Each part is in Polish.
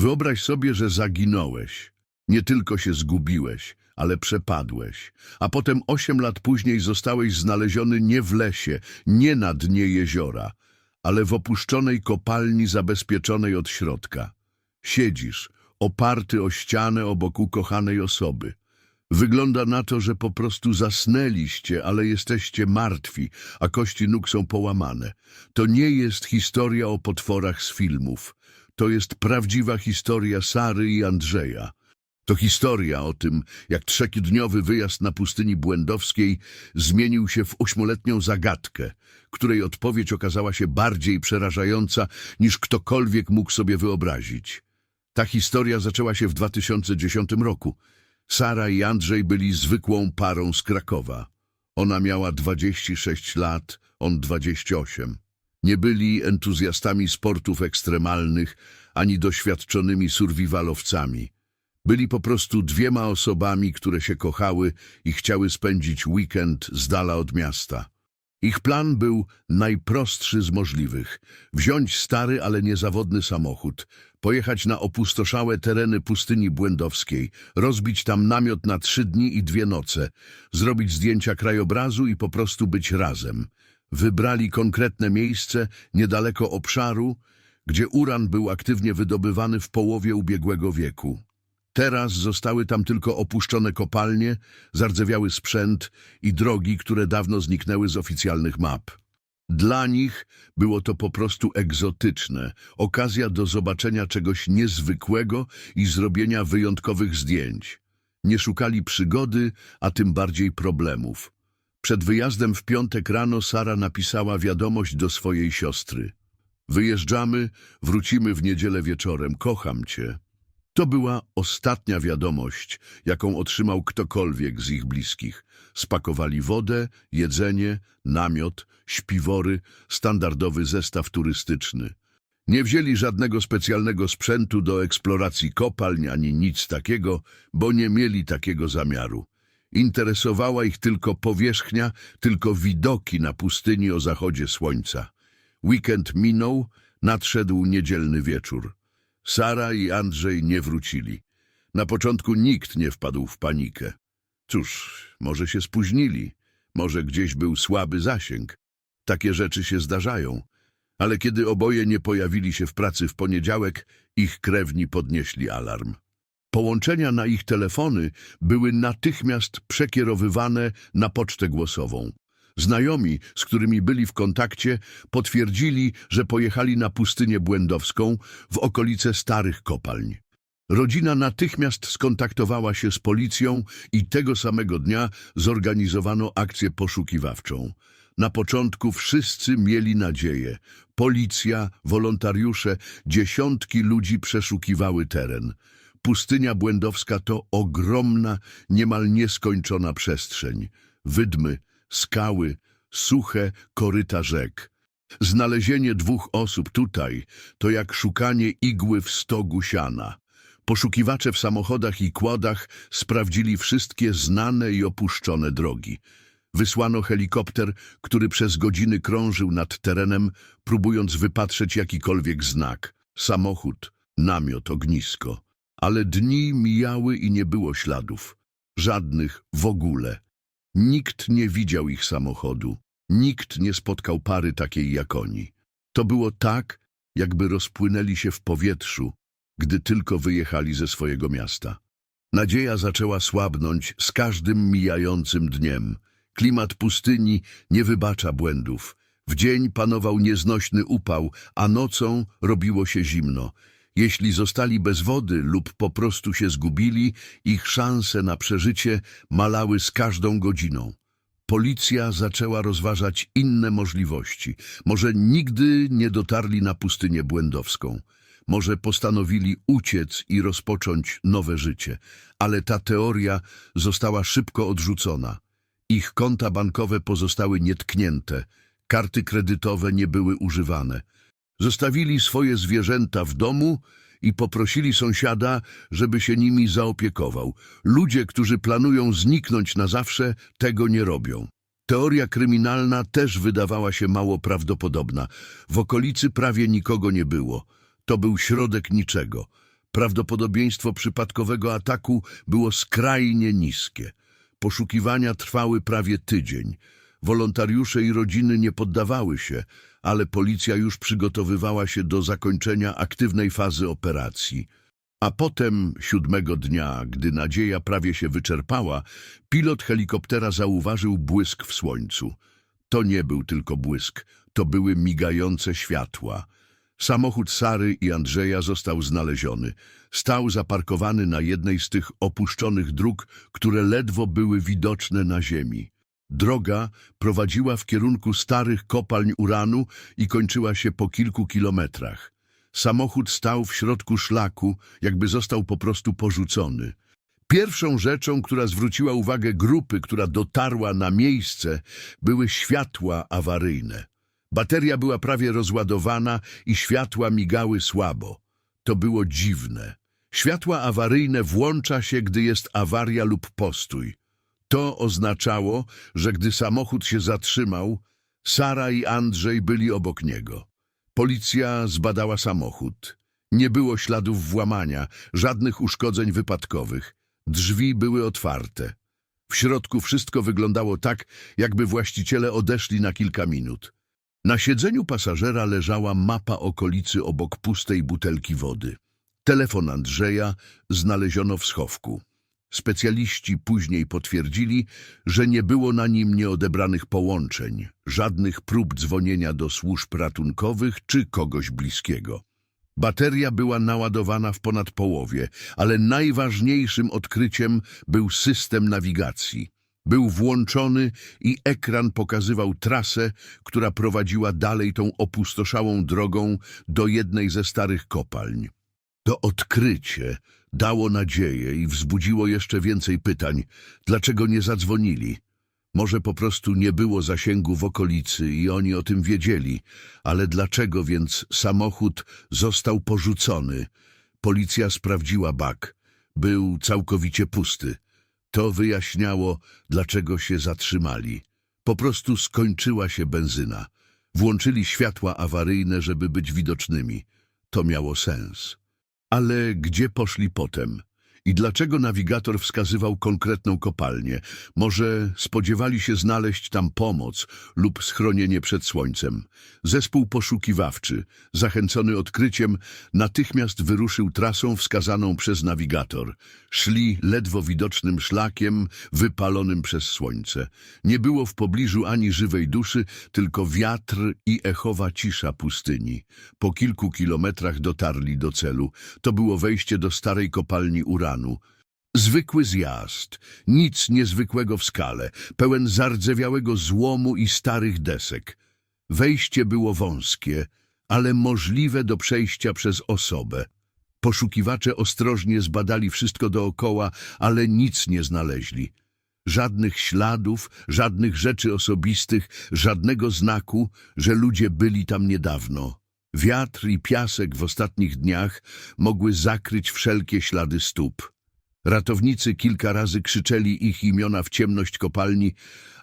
Wyobraź sobie, że zaginąłeś. Nie tylko się zgubiłeś, ale przepadłeś. A potem osiem lat później zostałeś znaleziony nie w lesie, nie na dnie jeziora, ale w opuszczonej kopalni zabezpieczonej od środka. Siedzisz, oparty o ścianę obok ukochanej osoby. Wygląda na to, że po prostu zasnęliście, ale jesteście martwi, a kości nóg są połamane. To nie jest historia o potworach z filmów. To jest prawdziwa historia Sary i Andrzeja. To historia o tym, jak trzekidniowy wyjazd na pustyni błędowskiej zmienił się w ośmioletnią zagadkę, której odpowiedź okazała się bardziej przerażająca niż ktokolwiek mógł sobie wyobrazić. Ta historia zaczęła się w 2010 roku. Sara i Andrzej byli zwykłą parą z Krakowa. Ona miała 26 lat, on 28. Nie byli entuzjastami sportów ekstremalnych, ani doświadczonymi survivalowcami. Byli po prostu dwiema osobami, które się kochały i chciały spędzić weekend z dala od miasta. Ich plan był najprostszy z możliwych. Wziąć stary, ale niezawodny samochód, pojechać na opustoszałe tereny pustyni błędowskiej, rozbić tam namiot na trzy dni i dwie noce, zrobić zdjęcia krajobrazu i po prostu być razem. Wybrali konkretne miejsce niedaleko obszaru, gdzie uran był aktywnie wydobywany w połowie ubiegłego wieku. Teraz zostały tam tylko opuszczone kopalnie, zardzewiały sprzęt i drogi, które dawno zniknęły z oficjalnych map. Dla nich było to po prostu egzotyczne, okazja do zobaczenia czegoś niezwykłego i zrobienia wyjątkowych zdjęć. Nie szukali przygody, a tym bardziej problemów. Przed wyjazdem w piątek rano Sara napisała wiadomość do swojej siostry. Wyjeżdżamy, wrócimy w niedzielę wieczorem, kocham cię. To była ostatnia wiadomość, jaką otrzymał ktokolwiek z ich bliskich. Spakowali wodę, jedzenie, namiot, śpiwory, standardowy zestaw turystyczny. Nie wzięli żadnego specjalnego sprzętu do eksploracji kopalń ani nic takiego, bo nie mieli takiego zamiaru. Interesowała ich tylko powierzchnia, tylko widoki na pustyni o zachodzie słońca. Weekend minął, nadszedł niedzielny wieczór. Sara i Andrzej nie wrócili. Na początku nikt nie wpadł w panikę. Cóż, może się spóźnili, może gdzieś był słaby zasięg. Takie rzeczy się zdarzają. Ale kiedy oboje nie pojawili się w pracy w poniedziałek, ich krewni podnieśli alarm. Połączenia na ich telefony były natychmiast przekierowywane na pocztę głosową. Znajomi, z którymi byli w kontakcie, potwierdzili, że pojechali na pustynię błędowską w okolice starych kopalń. Rodzina natychmiast skontaktowała się z policją i tego samego dnia zorganizowano akcję poszukiwawczą. Na początku wszyscy mieli nadzieję. Policja, wolontariusze, dziesiątki ludzi przeszukiwały teren. Pustynia błędowska to ogromna, niemal nieskończona przestrzeń. Wydmy, skały, suche koryta rzek. Znalezienie dwóch osób tutaj to jak szukanie igły w stogu siana. Poszukiwacze w samochodach i kładach sprawdzili wszystkie znane i opuszczone drogi. Wysłano helikopter, który przez godziny krążył nad terenem, próbując wypatrzeć jakikolwiek znak. Samochód, namiot, ognisko. Ale dni mijały i nie było śladów. Żadnych w ogóle. Nikt nie widział ich samochodu. Nikt nie spotkał pary takiej jak oni. To było tak, jakby rozpłynęli się w powietrzu, gdy tylko wyjechali ze swojego miasta. Nadzieja zaczęła słabnąć z każdym mijającym dniem. Klimat pustyni nie wybacza błędów. W dzień panował nieznośny upał, a nocą robiło się zimno. Jeśli zostali bez wody lub po prostu się zgubili, ich szanse na przeżycie malały z każdą godziną. Policja zaczęła rozważać inne możliwości. Może nigdy nie dotarli na pustynię błędowską. Może postanowili uciec i rozpocząć nowe życie. Ale ta teoria została szybko odrzucona. Ich konta bankowe pozostały nietknięte. Karty kredytowe nie były używane. Zostawili swoje zwierzęta w domu i poprosili sąsiada, żeby się nimi zaopiekował. Ludzie, którzy planują zniknąć na zawsze, tego nie robią. Teoria kryminalna też wydawała się mało prawdopodobna. W okolicy prawie nikogo nie było. To był środek niczego. Prawdopodobieństwo przypadkowego ataku było skrajnie niskie. Poszukiwania trwały prawie tydzień. Wolontariusze i rodziny nie poddawały się, ale policja już przygotowywała się do zakończenia aktywnej fazy operacji. A potem, siódmego dnia, gdy nadzieja prawie się wyczerpała, pilot helikoptera zauważył błysk w słońcu. To nie był tylko błysk, to były migające światła. Samochód Sary i Andrzeja został znaleziony. Stał zaparkowany na jednej z tych opuszczonych dróg, które ledwo były widoczne na ziemi. Droga prowadziła w kierunku starych kopalń uranu i kończyła się po kilku kilometrach. Samochód stał w środku szlaku, jakby został po prostu porzucony. Pierwszą rzeczą, która zwróciła uwagę grupy, która dotarła na miejsce, były światła awaryjne. Bateria była prawie rozładowana i światła migały słabo. To było dziwne. Światła awaryjne włącza się, gdy jest awaria lub postój. To oznaczało, że gdy samochód się zatrzymał, Sara i Andrzej byli obok niego. Policja zbadała samochód. Nie było śladów włamania, żadnych uszkodzeń wypadkowych. Drzwi były otwarte. W środku wszystko wyglądało tak, jakby właściciele odeszli na kilka minut. Na siedzeniu pasażera leżała mapa okolicy obok pustej butelki wody. Telefon Andrzeja znaleziono w schowku. Specjaliści później potwierdzili, że nie było na nim nieodebranych połączeń, żadnych prób dzwonienia do służb ratunkowych czy kogoś bliskiego. Bateria była naładowana w ponad połowie, ale najważniejszym odkryciem był system nawigacji. Był włączony i ekran pokazywał trasę, która prowadziła dalej tą opustoszałą drogą do jednej ze starych kopalń. To odkrycie dało nadzieję i wzbudziło jeszcze więcej pytań. Dlaczego nie zadzwonili? Może po prostu nie było zasięgu w okolicy i oni o tym wiedzieli, ale dlaczego więc samochód został porzucony? Policja sprawdziła bak. Był całkowicie pusty. To wyjaśniało, dlaczego się zatrzymali. Po prostu skończyła się benzyna. Włączyli światła awaryjne, żeby być widocznymi. To miało sens. Ale gdzie poszli potem? I dlaczego nawigator wskazywał konkretną kopalnię? Może spodziewali się znaleźć tam pomoc lub schronienie przed słońcem? Zespół poszukiwawczy, zachęcony odkryciem, natychmiast wyruszył trasą wskazaną przez nawigator. Szli ledwo widocznym szlakiem, wypalonym przez słońce. Nie było w pobliżu ani żywej duszy, tylko wiatr i echowa cisza pustyni. Po kilku kilometrach dotarli do celu. To było wejście do starej kopalni uranu. Zwykły zjazd, nic niezwykłego w skale, pełen zardzewiałego złomu i starych desek. Wejście było wąskie, ale możliwe do przejścia przez osobę. Poszukiwacze ostrożnie zbadali wszystko dookoła, ale nic nie znaleźli. Żadnych śladów, żadnych rzeczy osobistych, żadnego znaku, że ludzie byli tam niedawno. Wiatr i piasek w ostatnich dniach mogły zakryć wszelkie ślady stóp. Ratownicy kilka razy krzyczeli ich imiona w ciemność kopalni,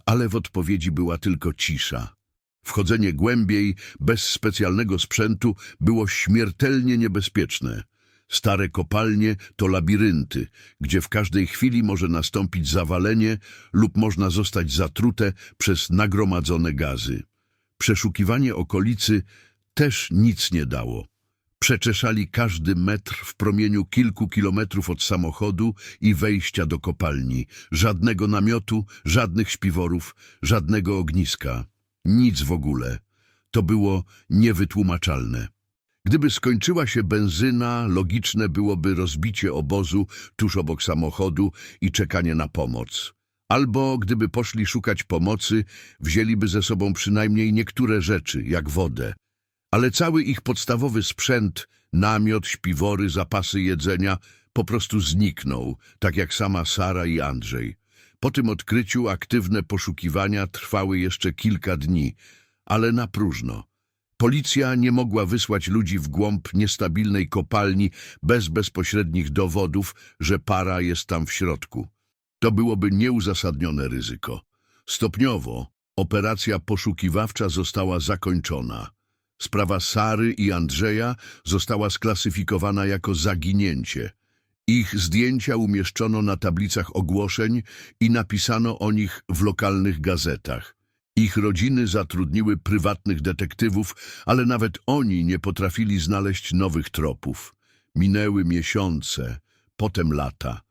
ale w odpowiedzi była tylko cisza. Wchodzenie głębiej, bez specjalnego sprzętu, było śmiertelnie niebezpieczne. Stare kopalnie to labirynty, gdzie w każdej chwili może nastąpić zawalenie lub można zostać zatrute przez nagromadzone gazy. Przeszukiwanie okolicy też nic nie dało. Przeczeszali każdy metr w promieniu kilku kilometrów od samochodu i wejścia do kopalni. Żadnego namiotu, żadnych śpiworów, żadnego ogniska. Nic w ogóle. To było niewytłumaczalne. Gdyby skończyła się benzyna, logiczne byłoby rozbicie obozu tuż obok samochodu i czekanie na pomoc. Albo gdyby poszli szukać pomocy, wzięliby ze sobą przynajmniej niektóre rzeczy, jak wodę. Ale cały ich podstawowy sprzęt, namiot, śpiwory, zapasy jedzenia po prostu zniknął, tak jak sama Sara i Andrzej. Po tym odkryciu aktywne poszukiwania trwały jeszcze kilka dni, ale na próżno. Policja nie mogła wysłać ludzi w głąb niestabilnej kopalni bez bezpośrednich dowodów, że para jest tam w środku. To byłoby nieuzasadnione ryzyko. Stopniowo operacja poszukiwawcza została zakończona. Sprawa Sary i Andrzeja została sklasyfikowana jako zaginięcie. Ich zdjęcia umieszczono na tablicach ogłoszeń i napisano o nich w lokalnych gazetach. Ich rodziny zatrudniły prywatnych detektywów, ale nawet oni nie potrafili znaleźć nowych tropów. Minęły miesiące, potem lata.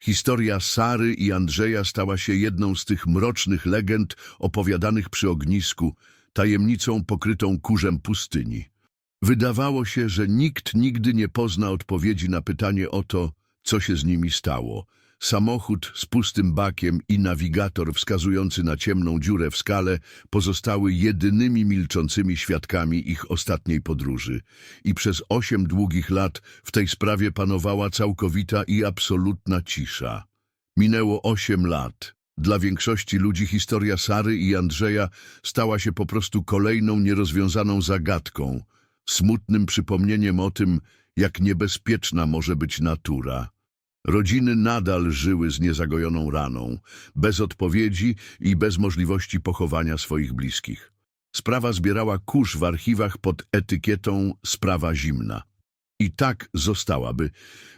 Historia Sary i Andrzeja stała się jedną z tych mrocznych legend opowiadanych przy ognisku, tajemnicą pokrytą kurzem pustyni. Wydawało się, że nikt nigdy nie pozna odpowiedzi na pytanie o to, co się z nimi stało. Samochód z pustym bakiem i nawigator wskazujący na ciemną dziurę w skale pozostały jedynymi milczącymi świadkami ich ostatniej podróży. I przez osiem długich lat w tej sprawie panowała całkowita i absolutna cisza. Minęło osiem lat. Dla większości ludzi historia Sary i Andrzeja stała się po prostu kolejną nierozwiązaną zagadką, smutnym przypomnieniem o tym, jak niebezpieczna może być natura. Rodziny nadal żyły z niezagojoną raną, bez odpowiedzi i bez możliwości pochowania swoich bliskich. Sprawa zbierała kurz w archiwach pod etykietą sprawa zimna. I tak zostałaby,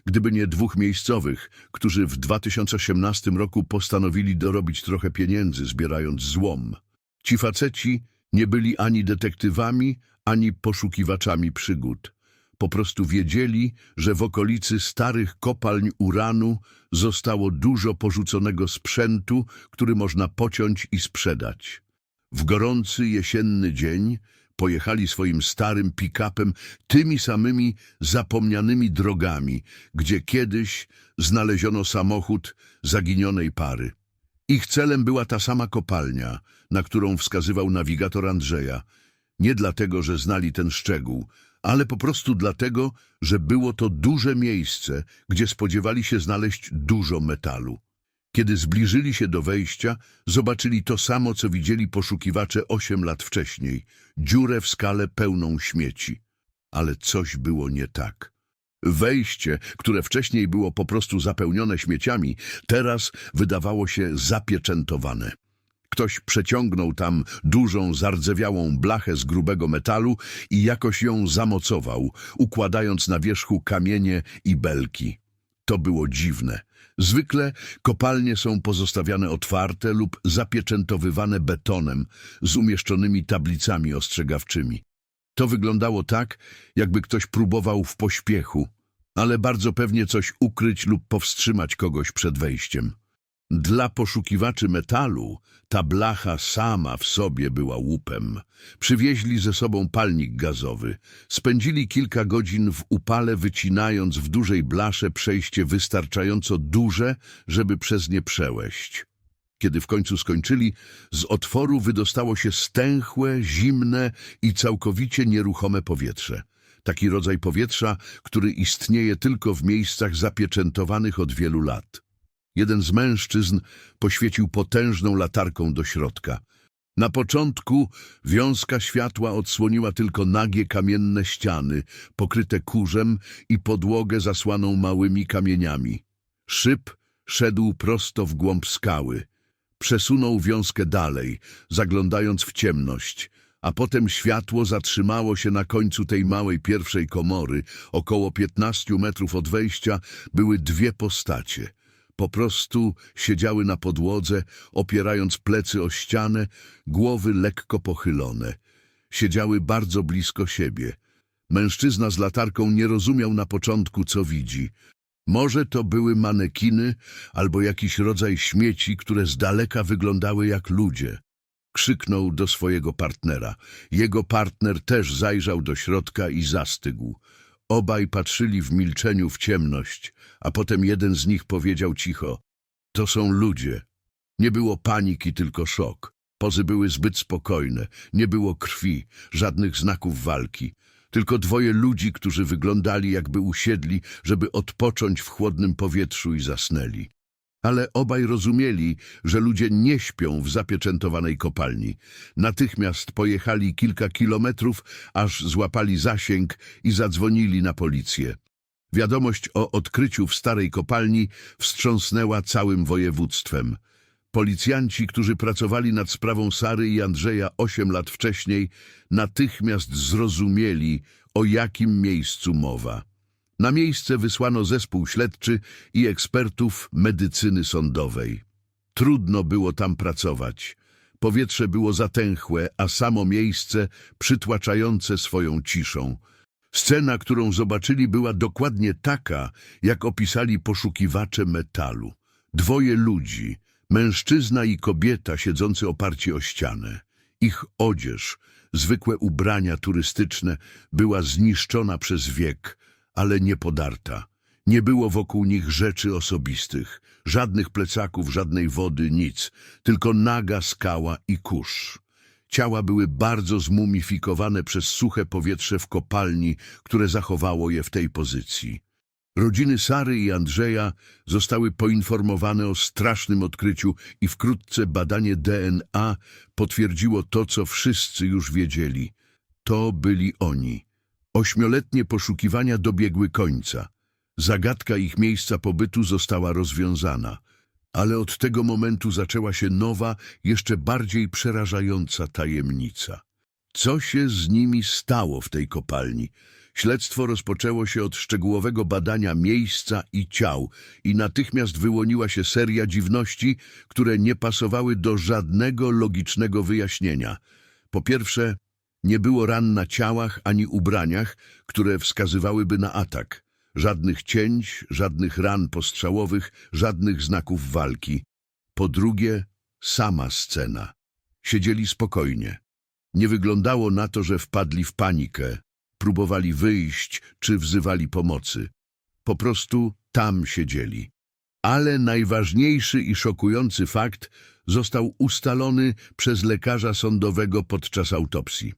gdyby nie dwóch miejscowych, którzy w 2018 roku postanowili dorobić trochę pieniędzy, zbierając złom. Ci faceci nie byli ani detektywami, ani poszukiwaczami przygód. Po prostu wiedzieli, że w okolicy starych kopalń uranu zostało dużo porzuconego sprzętu, który można pociąć i sprzedać. W gorący jesienny dzień pojechali swoim starym pick-upem tymi samymi zapomnianymi drogami, gdzie kiedyś znaleziono samochód zaginionej pary. Ich celem była ta sama kopalnia, na którą wskazywał nawigator Andrzeja. Nie dlatego, że znali ten szczegół, ale po prostu dlatego, że było to duże miejsce, gdzie spodziewali się znaleźć dużo metalu. Kiedy zbliżyli się do wejścia, zobaczyli to samo, co widzieli poszukiwacze osiem lat wcześniej – dziurę w skale pełną śmieci. Ale coś było nie tak. Wejście, które wcześniej było po prostu zapełnione śmieciami, teraz wydawało się zapieczętowane. Ktoś przeciągnął tam dużą, zardzewiałą blachę z grubego metalu i jakoś ją zamocował, układając na wierzchu kamienie i belki. To było dziwne. Zwykle kopalnie są pozostawiane otwarte lub zapieczętowywane betonem z umieszczonymi tablicami ostrzegawczymi. To wyglądało tak, jakby ktoś próbował w pośpiechu, ale bardzo pewnie coś ukryć lub powstrzymać kogoś przed wejściem. Dla poszukiwaczy metalu ta blacha sama w sobie była łupem. Przywieźli ze sobą palnik gazowy. Spędzili kilka godzin w upale, wycinając w dużej blasze przejście wystarczająco duże, żeby przez nie przełeść. Kiedy w końcu skończyli, z otworu wydostało się stęchłe, zimne i całkowicie nieruchome powietrze. Taki rodzaj powietrza, który istnieje tylko w miejscach zapieczętowanych od wielu lat. Jeden z mężczyzn poświecił potężną latarką do środka. Na początku wiązka światła odsłoniła tylko nagie kamienne ściany, pokryte kurzem i podłogę zasłaną małymi kamieniami. Szyb szedł prosto w głąb skały. Przesunął wiązkę dalej, zaglądając w ciemność, a potem światło zatrzymało się na końcu tej małej pierwszej komory. Około piętnastu metrów od wejścia były dwie postacie. Po prostu siedziały na podłodze, opierając plecy o ścianę, głowy lekko pochylone. Siedziały bardzo blisko siebie. Mężczyzna z latarką nie rozumiał na początku, co widzi. Może to były manekiny albo jakiś rodzaj śmieci, które z daleka wyglądały jak ludzie. Krzyknął do swojego partnera. Jego partner też zajrzał do środka i zastygł. Obaj patrzyli w milczeniu w ciemność, a potem jeden z nich powiedział cicho. To są ludzie. Nie było paniki, tylko szok. Pozy były zbyt spokojne, nie było krwi, żadnych znaków walki. Tylko dwoje ludzi, którzy wyglądali jakby usiedli, żeby odpocząć w chłodnym powietrzu i zasnęli. Ale obaj rozumieli, że ludzie nie śpią w zapieczętowanej kopalni. Natychmiast pojechali kilka kilometrów, aż złapali zasięg i zadzwonili na policję. Wiadomość o odkryciu w starej kopalni wstrząsnęła całym województwem. Policjanci, którzy pracowali nad sprawą Sary i Andrzeja osiem lat wcześniej, natychmiast zrozumieli, o jakim miejscu mowa. Na miejsce wysłano zespół śledczy i ekspertów medycyny sądowej. Trudno było tam pracować. Powietrze było zatęchłe, a samo miejsce przytłaczające swoją ciszą. Scena, którą zobaczyli, była dokładnie taka, jak opisali poszukiwacze metalu. Dwoje ludzi, mężczyzna i kobieta siedzący oparci o ścianę. Ich odzież, zwykłe ubrania turystyczne, była zniszczona przez wiek, ale nie podarta. Nie było wokół nich rzeczy osobistych, żadnych plecaków, żadnej wody, nic, tylko naga skała i kurz. Ciała były bardzo zmumifikowane przez suche powietrze w kopalni, które zachowało je w tej pozycji. Rodziny Sary i Andrzeja zostały poinformowane o strasznym odkryciu i wkrótce badanie DNA potwierdziło to, co wszyscy już wiedzieli. To byli oni. Ośmioletnie poszukiwania dobiegły końca. Zagadka ich miejsca pobytu została rozwiązana. Ale od tego momentu zaczęła się nowa, jeszcze bardziej przerażająca tajemnica. Co się z nimi stało w tej kopalni? Śledztwo rozpoczęło się od szczegółowego badania miejsca i ciał i natychmiast wyłoniła się seria dziwności, które nie pasowały do żadnego logicznego wyjaśnienia. Po pierwsze, nie było ran na ciałach ani ubraniach, które wskazywałyby na atak. Żadnych cięć, żadnych ran postrzałowych, żadnych znaków walki. Po drugie, sama scena. Siedzieli spokojnie. Nie wyglądało na to, że wpadli w panikę, próbowali wyjść czy wzywali pomocy. Po prostu tam siedzieli. Ale najważniejszy i szokujący fakt został ustalony przez lekarza sądowego podczas autopsji.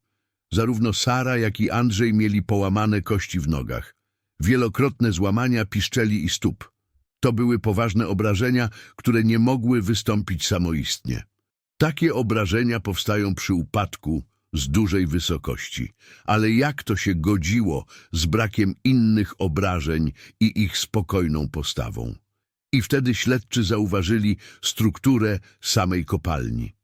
Zarówno Sara, jak i Andrzej mieli połamane kości w nogach. Wielokrotne złamania piszczeli i stóp. To były poważne obrażenia, które nie mogły wystąpić samoistnie. Takie obrażenia powstają przy upadku z dużej wysokości. Ale jak to się godziło z brakiem innych obrażeń i ich spokojną postawą? I wtedy śledczy zauważyli strukturę samej kopalni.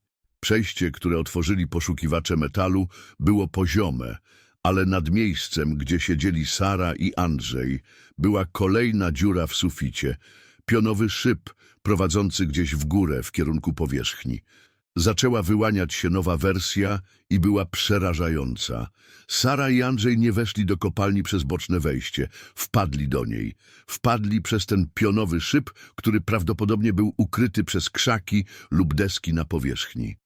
Przejście, które otworzyli poszukiwacze metalu, było poziome, ale nad miejscem, gdzie siedzieli Sara i Andrzej, była kolejna dziura w suficie, pionowy szyb prowadzący gdzieś w górę w kierunku powierzchni. Zaczęła wyłaniać się nowa wersja i była przerażająca. Sara i Andrzej nie weszli do kopalni przez boczne wejście. Wpadli do niej. Wpadli przez ten pionowy szyb, który prawdopodobnie był ukryty przez krzaki lub deski na powierzchni.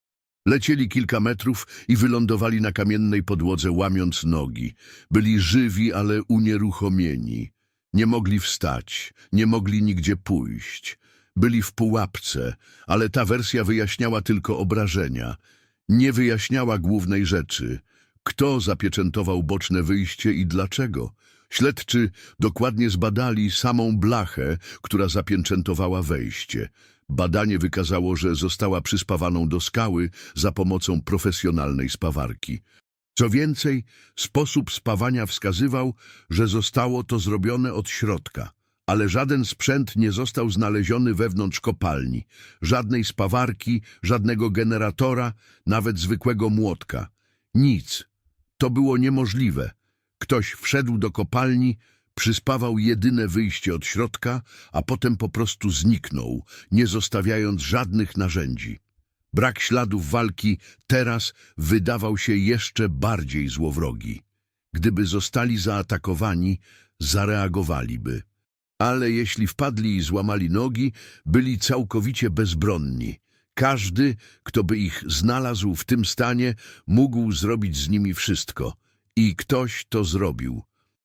Lecieli kilka metrów i wylądowali na kamiennej podłodze, łamiąc nogi. Byli żywi, ale unieruchomieni. Nie mogli wstać, nie mogli nigdzie pójść. Byli w pułapce, ale ta wersja wyjaśniała tylko obrażenia. Nie wyjaśniała głównej rzeczy. Kto zapieczętował boczne wyjście i dlaczego? Śledczy dokładnie zbadali samą blachę, która zapieczętowała wejście. Badanie wykazało, że została przyspawaną do skały za pomocą profesjonalnej spawarki. Co więcej, sposób spawania wskazywał, że zostało to zrobione od środka, ale żaden sprzęt nie został znaleziony wewnątrz kopalni, żadnej spawarki, żadnego generatora, nawet zwykłego młotka. Nic. To było niemożliwe. Ktoś wszedł do kopalni, przyspawał jedyne wyjście od środka, a potem po prostu zniknął, nie zostawiając żadnych narzędzi. Brak śladów walki teraz wydawał się jeszcze bardziej złowrogi. Gdyby zostali zaatakowani, zareagowaliby. Ale jeśli wpadli i złamali nogi, byli całkowicie bezbronni. Każdy, kto by ich znalazł w tym stanie, mógł zrobić z nimi wszystko. I ktoś to zrobił.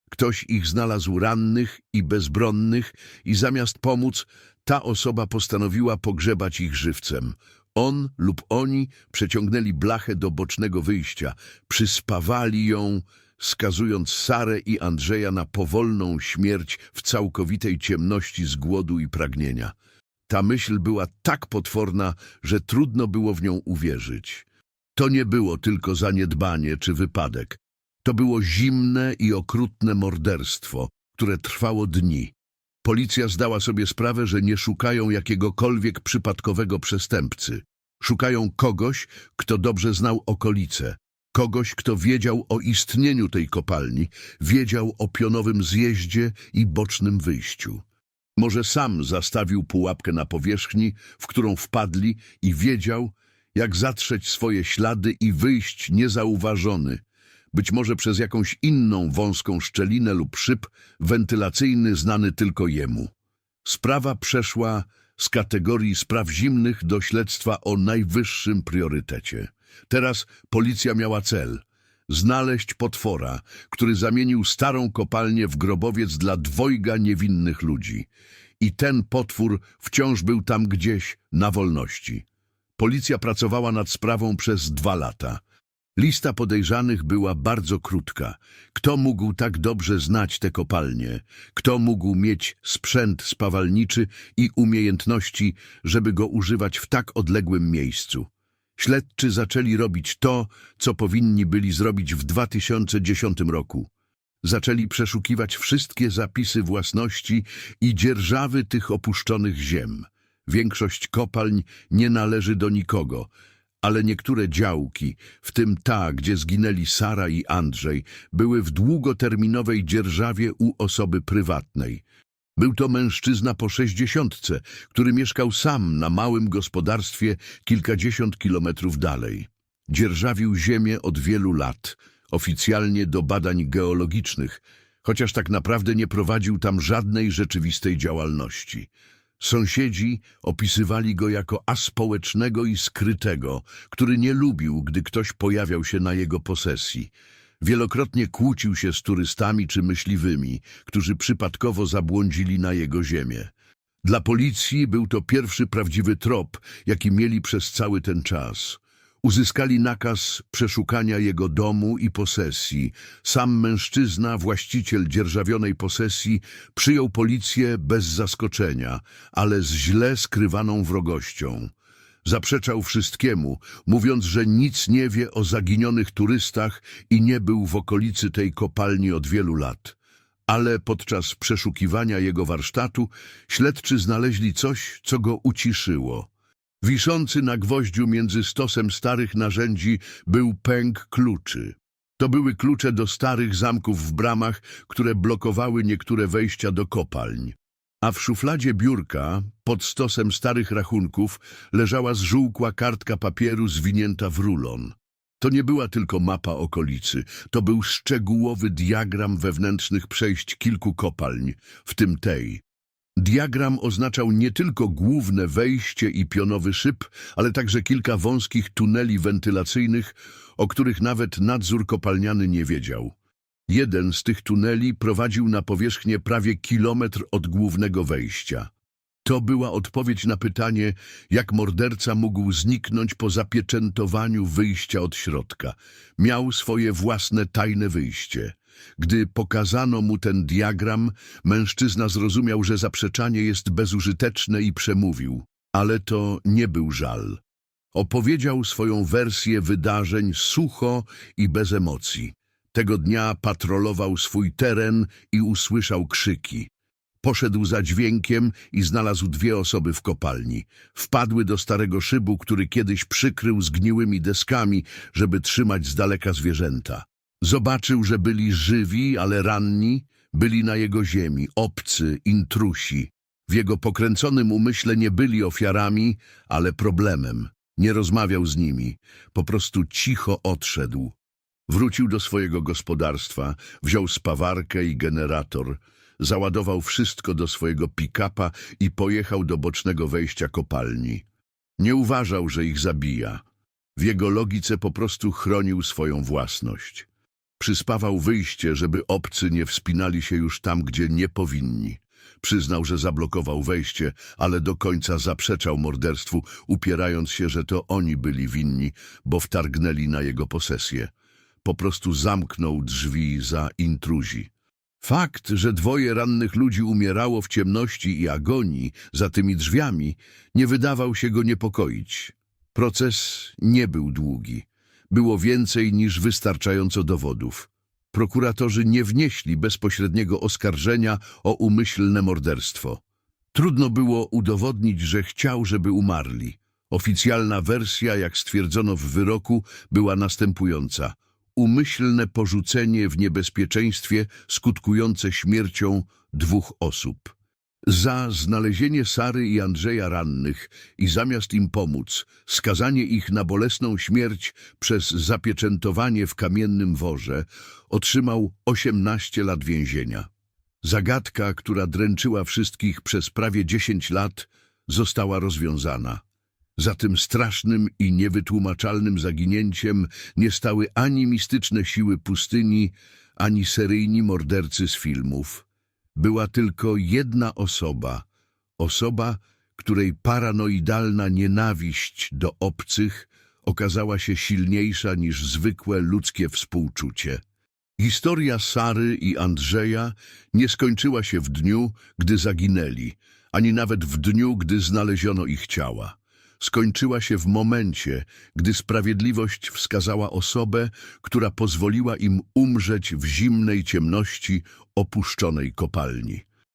Ktoś ich znalazł rannych i bezbronnych i zamiast pomóc, ta osoba postanowiła pogrzebać ich żywcem. On lub oni przeciągnęli blachę do bocznego wyjścia, przyspawali ją, skazując Sarę i Andrzeja na powolną śmierć w całkowitej ciemności z głodu i pragnienia. Ta myśl była tak potworna, że trudno było w nią uwierzyć. To nie było tylko zaniedbanie czy wypadek. To było zimne i okrutne morderstwo, które trwało dni. Policja zdała sobie sprawę, że nie szukają jakiegokolwiek przypadkowego przestępcy. Szukają kogoś, kto dobrze znał okolice. Kogoś, kto wiedział o istnieniu tej kopalni, wiedział o pionowym zjeździe i bocznym wyjściu. Może sam zastawił pułapkę na powierzchni, w którą wpadli i wiedział, jak zatrzeć swoje ślady i wyjść niezauważony, być może przez jakąś inną wąską szczelinę lub szyb wentylacyjny znany tylko jemu. Sprawa przeszła z kategorii spraw zimnych do śledztwa o najwyższym priorytecie. Teraz policja miała cel – znaleźć potwora, który zamienił starą kopalnię w grobowiec dla dwojga niewinnych ludzi. I ten potwór wciąż był tam gdzieś na wolności. Policja pracowała nad sprawą przez dwa lata. Lista podejrzanych była bardzo krótka. Kto mógł tak dobrze znać te kopalnie? Kto mógł mieć sprzęt spawalniczy i umiejętności, żeby go używać w tak odległym miejscu? Śledczy zaczęli robić to, co powinni byli zrobić w 2010 roku. Zaczęli przeszukiwać wszystkie zapisy własności i dzierżawy tych opuszczonych ziem. Większość kopalń nie należy do nikogo, ale niektóre działki, w tym ta, gdzie zginęli Sara i Andrzej, były w długoterminowej dzierżawie u osoby prywatnej. Był to mężczyzna po sześćdziesiątce, który mieszkał sam na małym gospodarstwie kilkadziesiąt kilometrów dalej. Dzierżawił ziemię od wielu lat, oficjalnie do badań geologicznych, chociaż tak naprawdę nie prowadził tam żadnej rzeczywistej działalności. Sąsiedzi opisywali go jako aspołecznego i skrytego, który nie lubił, gdy ktoś pojawiał się na jego posesji. Wielokrotnie kłócił się z turystami czy myśliwymi, którzy przypadkowo zabłądzili na jego ziemię. Dla policji był to pierwszy prawdziwy trop, jaki mieli przez cały ten czas. Uzyskali nakaz przeszukania jego domu i posesji. Sam mężczyzna, właściciel dzierżawionej posesji, przyjął policję bez zaskoczenia, ale z źle skrywaną wrogością. Zaprzeczał wszystkiemu, mówiąc, że nic nie wie o zaginionych turystach i nie był w okolicy tej kopalni od wielu lat. Ale podczas przeszukiwania jego warsztatu śledczy znaleźli coś, co go uciszyło. Wiszący na gwoździu między stosem starych narzędzi był pęk kluczy. To były klucze do starych zamków w bramach, które blokowały niektóre wejścia do kopalń. A w szufladzie biurka, pod stosem starych rachunków, leżała zżółkła kartka papieru zwinięta w rulon. To nie była tylko mapa okolicy, to był szczegółowy diagram wewnętrznych przejść kilku kopalń, w tym tej. Diagram oznaczał nie tylko główne wejście i pionowy szyb, ale także kilka wąskich tuneli wentylacyjnych, o których nawet nadzór kopalniany nie wiedział. Jeden z tych tuneli prowadził na powierzchnię prawie kilometr od głównego wejścia. To była odpowiedź na pytanie, jak morderca mógł zniknąć po zapieczętowaniu wyjścia od środka. Miał swoje własne tajne wyjście. Gdy pokazano mu ten diagram, mężczyzna zrozumiał, że zaprzeczanie jest bezużyteczne i przemówił. Ale to nie był żal. Opowiedział swoją wersję wydarzeń sucho i bez emocji. Tego dnia patrolował swój teren i usłyszał krzyki. Poszedł za dźwiękiem i znalazł dwie osoby w kopalni. Wpadły do starego szybu, który kiedyś przykrył zgniłymi deskami, żeby trzymać z daleka zwierzęta. Zobaczył, że byli żywi, ale ranni, byli na jego ziemi, obcy, intrusi. W jego pokręconym umyśle nie byli ofiarami, ale problemem. Nie rozmawiał z nimi, po prostu cicho odszedł. Wrócił do swojego gospodarstwa, wziął spawarkę i generator, załadował wszystko do swojego pick-upa i pojechał do bocznego wejścia kopalni. Nie uważał, że ich zabija. W jego logice po prostu chronił swoją własność. Przyspawał wyjście, żeby obcy nie wspinali się już tam, gdzie nie powinni. Przyznał, że zablokował wejście, ale do końca zaprzeczał morderstwu, upierając się, że to oni byli winni, bo wtargnęli na jego posesję. Po prostu zamknął drzwi za intruzi. Fakt, że dwoje rannych ludzi umierało w ciemności i agonii za tymi drzwiami, nie wydawał się go niepokoić. Proces nie był długi. Było więcej niż wystarczająco dowodów. prokuratorzy nie wnieśli bezpośredniego oskarżenia o umyślne morderstwo. Trudno było udowodnić, że chciał, żeby umarli. Oficjalna wersja, jak stwierdzono w wyroku, była następująca. Umyślne porzucenie w niebezpieczeństwie skutkujące śmiercią dwóch osób. Za znalezienie Sary i Andrzeja rannych i zamiast im pomóc, skazanie ich na bolesną śmierć przez zapieczętowanie w kamiennym worze, otrzymał 18 lat więzienia. Zagadka, która dręczyła wszystkich przez prawie 10 lat, została rozwiązana. Za tym strasznym i niewytłumaczalnym zaginięciem nie stały ani mistyczne siły pustyni, ani seryjni mordercy z filmów. Była tylko jedna osoba, osoba, której paranoidalna nienawiść do obcych okazała się silniejsza niż zwykłe ludzkie współczucie. Historia Sary i Andrzeja nie skończyła się w dniu, gdy zaginęli, ani nawet w dniu, gdy znaleziono ich ciała. Skończyła się w momencie, gdy sprawiedliwość wskazała osobę, która pozwoliła im umrzeć w zimnej ciemności opuszczonej kopalni.